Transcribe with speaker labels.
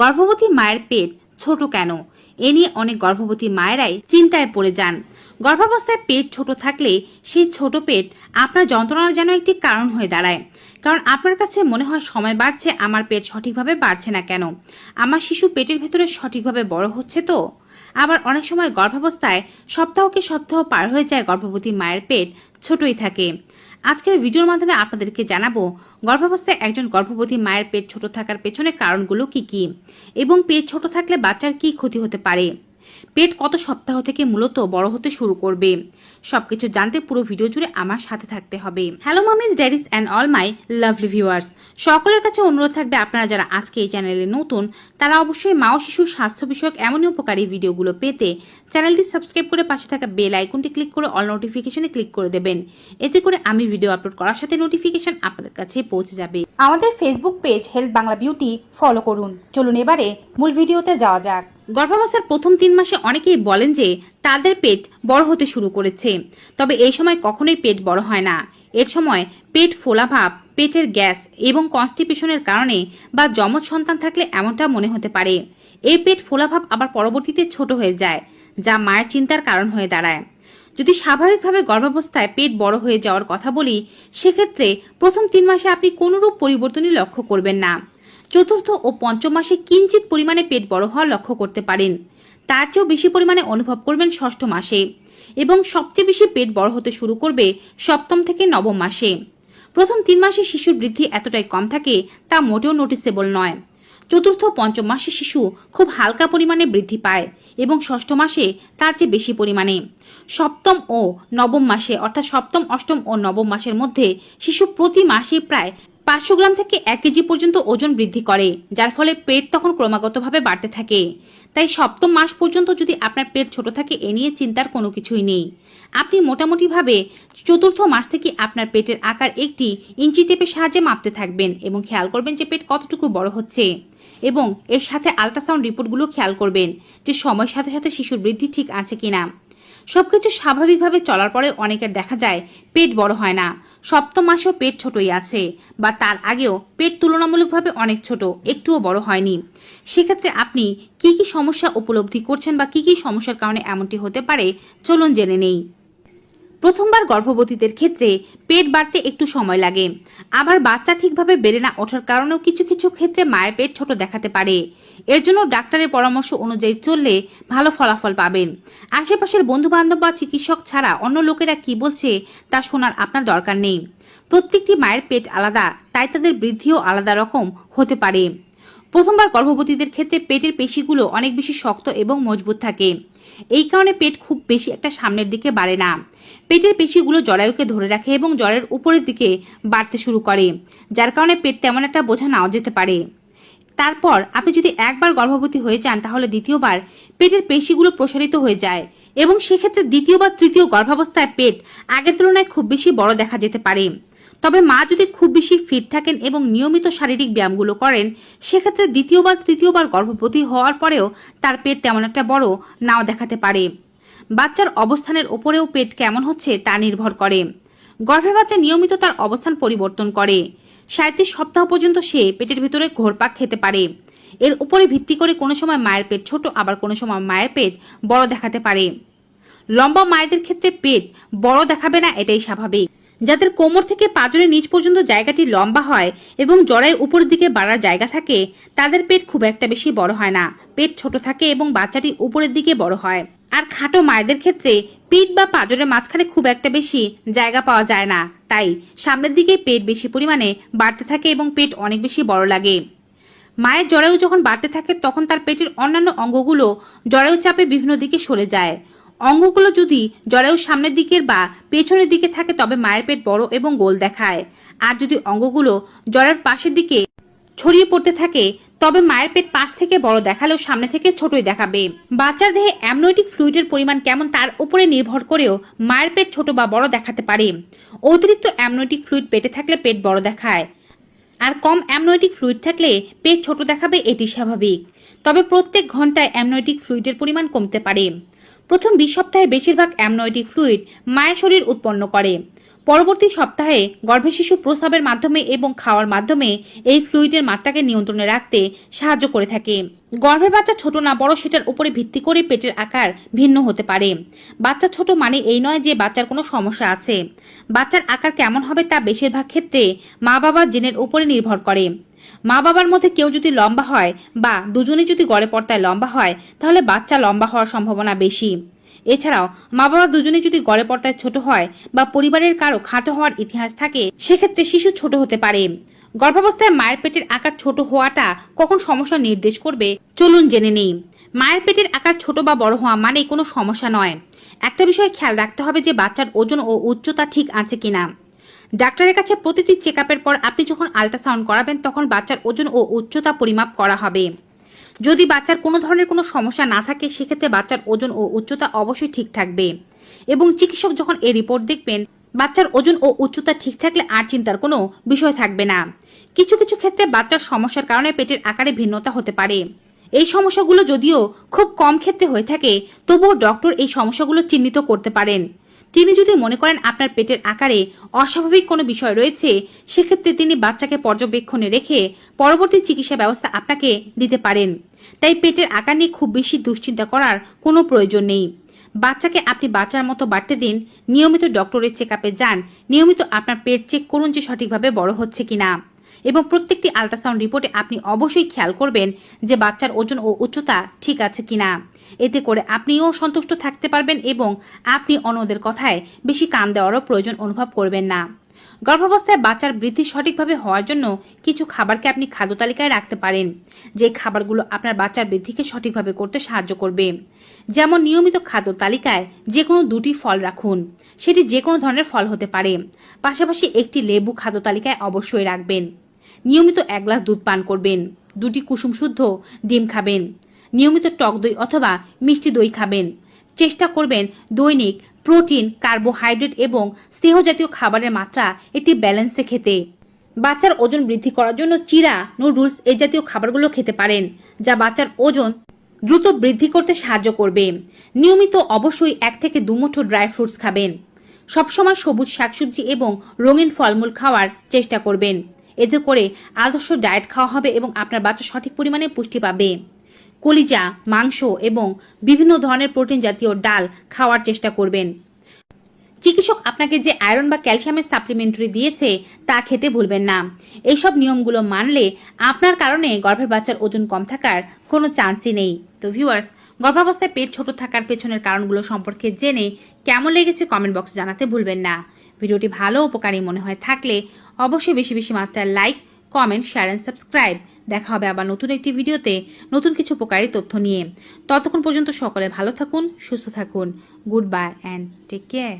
Speaker 1: গর্ভবতী মায়ের পেট ছোট কেন? এ নিয়ে অনেক গর্ভবতী মায়েরাই চিন্তায় পড়ে যান। গর্ভাবস্থায় পেট ছোট থাকলে সেই ছোট পেট আপনার যন্ত্রণার যেন একটি কারণ হয়ে দাঁড়ায়। কারণ আপনার কাছে মনে হয় সময় বাড়ছে, আমার পেট সঠিকভাবে বাড়ছে না কেন? আমার শিশু পেটের ভেতরে সঠিকভাবে বড় হচ্ছে তো? আবার অনেক সময় গর্ভাবস্থায় সপ্তাহকে সপ্তাহ পার হয়ে যায় গর্ভবতী মায়ের পেট ছোটই থাকে। আজকের ভিডিওর মাধ্যমে আপনাদেরকে জানাব, গর্ভাবস্থায় একজন গর্ভবতী মায়ের পেট ছোট থাকার পেছনে কারণগুলো কি কি? এবং পেট ছোট থাকলে বাচ্চার কি ক্ষতি হতে পারে? পেট কত সপ্তাহ থেকে মূলত বড় হতে শুরু করবে? সবকিছু জানতে পুরো ভিডিও জুড়ে আমার সাথে থাকতে হবে। Hello mummies daddies and all my lovely viewers সকলের কাছে অনুরোধ থাকবে আপনারা যারা আজকে এই চ্যানেলে নতুন, তারা অবশ্যই মা ও শিশুর স্বাস্থ্য বিষয়ক এমনই উপকারী ভিডিওগুলো পেতে চ্যানেলটি সাবস্ক্রাইব করে পাশে থাকা বেল আইকনটি ক্লিক করে অল নোটিফিকেশনে ক্লিক করে দেবেন। এতে করে আমি ভিডিও আপলোড করার সাথে নোটিফিকেশন আপনাদের কাছে পৌঁছে যাবে।
Speaker 2: আমাদের Facebook page health Bangla beauty follow করুন। চলুন এবারে মূল ভিডিওতে যাওয়া যাক।
Speaker 1: গর্ভাবস্থার প্রথম তিন মাসে অনেকেই বলেন যে তাদের পেট বড় হতে শুরু করেছে। তবে এই সময় কখনোই পেট বড় হয় না। এর সময় পেট ফোলাভাব পেটের গ্যাস এবং কনস্টিপেশনের কারণে বা যমজ সন্তান থাকলে এমনটা মনে হতে পারে। এই পেট ফোলাভাব আবার পরবর্তীতে ছোট হয়ে যায়, যা মায়ের চিন্তার কারণ হয়ে দাঁড়ায়। যদি স্বাভাবিকভাবে গর্ভাবস্থায় পেট বড় হয়ে যাওয়ার কথা বলি, সেক্ষেত্রে প্রথম তিন মাসে আপনি কোনোরূপ পরিবর্তনই লক্ষ্য করবেন না। চতুর্থ ও পঞ্চম মাসে কিঞ্চিত পরিমাণে পেট বড় হওয়া লক্ষ্য করতে পারেন। তার চেয়েও বেশি পরিমাণে অনুভব করবেন ষষ্ঠ মাসে এবং সবচেয়ে বেশি পেট বড় হতে শুরু করবে সপ্তম থেকে নবম মাসে। প্রথম তিন মাসে শিশুর বৃদ্ধি এতটাই কম থাকে তা মোটেও নোটিসেবল নয়। চতুর্থ পঞ্চম মাসে শিশু খুব হালকা পরিমাণে বৃদ্ধি পায় এবং ষষ্ঠ মাসে তার চেয়ে বেশি পরিমাণে। সপ্তম ও নবম মাসে অর্থাৎ সপ্তম, অষ্টম ও নবম মাসের মধ্যে শিশু প্রতি মাসে প্রায় পাঁচশো গ্রাম থেকে এক কেজি পর্যন্ত ওজন বৃদ্ধি করে, যার ফলে পেট তখন ক্রমাগতভাবে বাড়তে থাকে। তাই সপ্তম মাস পর্যন্ত যদি আপনার পেট ছোট থাকে, এ নিয়ে চিন্তার কোনো কিছুই নেই। আপনি মোটামুটিভাবে চতুর্থ মাস থেকে আপনার পেটের আকার একটি ইঞ্চি টেপের সাহায্যে মাপতে থাকবেন এবং খেয়াল করবেন যে পেট কতটুকু বড় হচ্ছে। এবং এর সাথে আল্ট্রাসাউন্ড রিপোর্টগুলো খেয়াল করবেন যে সময়ের সাথে সাথে শিশুর বৃদ্ধি ঠিক আছে কিনা। সবকিছু স্বাভাবিকভাবে চলার পরে অনেকের দেখা যায় পেট বড় হয় না। সপ্তম মাসেও পেট ছোটই আছে, বা তার আগেও পেট তুলনামূলকভাবে অনেক ছোট, একটুও বড় হয়নি। সেক্ষেত্রে আপনি কি কি সমস্যা উপলব্ধি করছেন বা কি কি সমস্যার কারণে এমনটি হতে পারে, চলুন জেনে নেই। প্রথমবার গর্ভবতীদের ক্ষেত্রে পেট বাড়তে একটু সময় লাগে। আবার বাচ্চা ঠিকভাবে বেড়ে না ওঠার কারণেও কিছু কিছু ক্ষেত্রে মায়ের পেট ছোট দেখাতে পারে। এর জন্য ডাক্তারের পরামর্শ অনুযায়ী চললে ভালো ফলাফল পাবেন। আশেপাশের বন্ধু বান্ধব বা চিকিৎসক ছাড়া অন্য লোকেরা কি বলছে তা শোনার আপনার দরকার নেই। প্রত্যেকটি মায়ের পেট আলাদা, তাই তাদের বৃদ্ধিও আলাদা রকম হতে পারে। প্রথমবার গর্ভবতীদের ক্ষেত্রে পেটের পেশিগুলো অনেক বেশি শক্ত এবং মজবুত থাকে। এই কারণে পেট খুব বেশি একটা সামনের দিকে বাড়ে না। পেটের পেশিগুলো জরায়ুকে ধরে রাখে এবং জ্বরের উপরের দিকে বাড়তে শুরু করে, যার কারণে পেট তেমন একটা বোঝা নাও যেতে পারে। তারপর আপনি যদি একবার গর্ভবতী হয়ে যান, তাহলে দ্বিতীয়বার পেটের পেশিগুলো প্রসারিত হয়ে যায় এবং সেক্ষেত্রে দ্বিতীয় বা তৃতীয় গর্ভাবস্থায় পেট আগের তুলনায় খুব বেশি বড় দেখা যেতে পারে। তবে মা যদি খুব বেশি ফিট থাকেন এবং নিয়মিত শারীরিক ব্যায়ামগুলো করেন, সেক্ষেত্রে দ্বিতীয় বা তৃতীয়বার গর্ভবতী হওয়ার পরেও তার পেট তেমন একটা বড় নাও দেখাতে পারে। বাচ্চার অবস্থানের ওপরেও পেট কেমন হচ্ছে তা নির্ভর করে। গর্ভের বাচ্চা নিয়মিত তার অবস্থান পরিবর্তন করে। সাঁত্রিশ সপ্তাহ পর্যন্ত সে পেটের ভিতরে ঘোরপাক খেতে পারে। এর উপরে ভিত্তি করে কোনো সময় মায়ের পেট ছোট, আবার কোনো সময় মায়ের পেট বড় দেখাতে পারে। লম্বা মায়েদের ক্ষেত্রে পেট বড় দেখাবে না, এটাই স্বাভাবিক। যাদের কোমর থেকে পাজরের নিচ পর্যন্ত জায়গাটি লম্বা হয় এবং জরায় উপরের দিকে বাড়ার জায়গা থাকে, তাদের পেট খুব একটা বেশি বড় হয় না। পেট ছোট থাকে এবং বাচ্চাটি উপরের দিকে বড় হয়। আর খাটো মায়েদের ক্ষেত্রে পিঠ বা পাজরের মাঝখানে খুব একটা বেশি জায়গা পাওয়া যায় না। তাই সামনের দিকে পেট বেশি পরিমাণে বাড়তে থাকে এবং পেট অনেক বেশি বড় লাগে। মায়ের জরায়ু যখন বাড়তে থাকে, তখন তার পেটের অন্যান্য অঙ্গগুলো জরায়ু চাপে বিভিন্ন দিকে সরে যায়। অঙ্গগুলো যদি জরায়ু সামনের দিকের বা পেছনের দিকে থাকে, তবে মায়ের পেট বড় এবং গোল দেখায়। আর যদি অঙ্গগুলো জরার পাশের দিকে ছড়িয়ে পড়তে থাকে, তবে মায়ের পেট পাশ থেকে বড় দেখালেও সামনে থেকে ছোটই দেখাবে। বাচ্চার দেহে অ্যামনোয়েটিক ফ্লুইডের পরিমাণ কেমন তার উপরে নির্ভর করেও মায়ের পেট ছোট বা বড় দেখাতে পারে। অতিরিক্ত অ্যামনোয়েটিক ফ্লুইড পেটে থাকলে পেট বড় দেখায়। আর কম অ্যামনোয়েটিক ফ্লুইড থাকলে পেট ছোট দেখাবে এটি স্বাভাবিক। তবে প্রত্যেক ঘন্টায় অ্যামনোয়েটিক ফ্লুইডের পরিমাণ কমতে পারে। প্রথম বিশ সপ্তাহে বেশিরভাগ অ্যামনোয়েটিক ফ্লুইড মায়ের শরীর উৎপন্ন করে। পরবর্তী সপ্তাহে গর্ভে শিশু প্রস্রাবের মাধ্যমে এবং খাওয়ার মাধ্যমে এই ফ্লুইডের মাত্রাকে নিয়ন্ত্রণে রাখতে সাহায্য করে থাকে। গর্ভের বাচ্চা ছোট না, বড় সেটার উপরে ভিত্তি করে পেটের আকার ভিন্ন হতে পারে। বাচ্চা ছোট মানে এই নয় যে বাচ্চার কোনো সমস্যা আছে। বাচ্চার আকার কেমন হবে তা বেশিরভাগ ক্ষেত্রে মা বাবার জেনের উপরে নির্ভর করে। মা বাবার মধ্যে কেউ যদি লম্বা হয় বা দুজনে যদি গড়ে পর্দায় লম্বা হয়, তাহলে বাচ্চা লম্বা হওয়ার সম্ভাবনা বেশি। এছাড়াও মা বাবা দুজনে যদি গড়ে পর্দায় ছোট হয় বা পরিবারের কারও খাটো হওয়ার ইতিহাস থাকে, সেক্ষেত্রে শিশু ছোট হতে পারে। গর্ভাবস্থায় মায়ের পেটের আকার ছোট হওয়াটা কখন সমস্যা নির্দেশ করবে, চলুন জেনে নেই। মায়ের পেটের আকার ছোট বা বড় হওয়া মানে কোনো সমস্যা নয়। একটা বিষয় খেয়াল রাখতে হবে যে বাচ্চার ওজন ও উচ্চতা ঠিক আছে কিনা। ডাক্তারের কাছে প্রতিটি চেক পর আপনি যখন আল্ট্রাসাউন্ড করাবেন, তখন বাচ্চার ওজন ও উচ্চতা পরিমাপ করা হবে। যদি বাচ্চার কোনো ধরনের কোনো সমস্যা না থাকে, সেক্ষেত্রে বাচ্চার ওজন ও উচ্চতা অবশ্যই ঠিক থাকবে। এবং চিকিৎসক যখন এই রিপোর্ট দেখবেন, বাচ্চার ওজন ও উচ্চতা ঠিক থাকলে আর চিন্তার কোনো বিষয় থাকবে না। কিছু কিছু ক্ষেত্রে বাচ্চার সমস্যার কারণে পেটের আকারে ভিন্নতা হতে পারে। এই সমস্যাগুলো যদিও খুব কম ক্ষেত্রে হয়ে থাকে, তবুও ডক্টর এই সমস্যাগুলো চিহ্নিত করতে পারেন। তিনি যদি মনে করেন আপনার পেটের আকারে অস্বাভাবিক কোনো বিষয় রয়েছে, সেক্ষেত্রে তিনি বাচ্চাকে পর্যবেক্ষণে রেখে পরবর্তী চিকিৎসা ব্যবস্থা আপনাকে দিতে পারেন। তাই পেটের আকার নিয়ে খুব বেশি দুশ্চিন্তা করার কোনো প্রয়োজন নেই। বাচ্চাকে আপনি বাচ্চার মতো বাড়তে দিন, নিয়মিত ডক্টরের চেক যান, নিয়মিত আপনার পেট চেক করুন যে সঠিকভাবে বড় হচ্ছে কিনা। এবং প্রত্যেকটি আল্ট্রাসাউন্ড রিপোর্টে আপনি অবশ্যই খেয়াল করবেন যে বাচ্চার ওজন ও উচ্চতা ঠিক আছে কিনা। এতে করে আপনিও সন্তুষ্ট থাকতে পারবেন এবং আপনি অন্যদের কথায় বেশি কান দেওয়ারও প্রয়োজন অনুভব করবেন না। গর্ভাবস্থায় বাচ্চার বৃদ্ধি সঠিকভাবে হওয়ার জন্য কিছু খাবারকে আপনি খাদ্য তালিকায় রাখতে পারেন, যে খাবারগুলো আপনার বাচ্চার বৃদ্ধিকে সঠিকভাবে করতে সাহায্য করবে। যেমন নিয়মিত খাদ্য তালিকায় যে কোনো দুটি ফল রাখুন, সেটি যে কোনো ধরনের ফল হতে পারে। পাশাপাশি একটি লেবু খাদ্য তালিকায় অবশ্যই রাখবেন। নিয়মিত এক গ্লাস দুধ পান করবেন। দুটি কুসুম শুদ্ধ ডিম খাবেন। নিয়মিত টক দই অথবা মিষ্টি দই খাবেন। চেষ্টা করবেন দৈনিক প্রোটিন, কার্বোহাইড্রেট এবং স্নেহ জাতীয় খাবারের মাত্রা একটি ব্যালেন্সে খেতে। বাচ্চার ওজন বৃদ্ধি করার জন্য চিরা নুডলস এই জাতীয় খাবারগুলো খেতে পারেন, যা বাচ্চার ওজন দ্রুত বৃদ্ধি করতে সাহায্য করবে। নিয়মিত অবশ্যই এক থেকে দুমুঠো ড্রাই ফ্রুটস খাবেন। সবসময় সবুজ শাকসবজি এবং রঙিন ফলমূল খাওয়ার চেষ্টা করবেন। এতে করে আদর্শ ডায়েট খাওয়া হবে এবং আপনার বাচ্চা সঠিক পরিমাণে পুষ্টি পাবে। কলিজা, মাংস এবং বিভিন্ন ধরনের প্রোটিন জাতীয় ডাল খাওয়ার চেষ্টা করবেন। চিকিৎসক আপনাকে যে আয়রন বা ক্যালসিয়ামের সাপ্লিমেন্টারি দিয়েছে তা খেতে ভুলবেন না। এইসব নিয়মগুলো মানলে আপনার কারণে গর্ভের বাচ্চার ওজন কম থাকার কোনো চান্সই নেই। তো ভিউয়ার্স, গর্ভাবস্থায় পেট ছোট থাকার পেছনের কারণগুলো সম্পর্কে জেনে কেমন লেগেছে কমেন্ট বক্সে জানাতে ভুলবেন না। ভিডিওটি ভালো, উপকারী মনে হয় থাকলে অবশ্যই বেশি বেশি মাত্রায় like comment share and subscribe দেখা হবে আবার নতুন একটি ভিডিওতে নতুন কিছু উপকারী তথ্য নিয়ে। ততক্ষণ পর্যন্ত সকলে ভালো থাকুন, সুস্থ থাকুন। Good bye and take care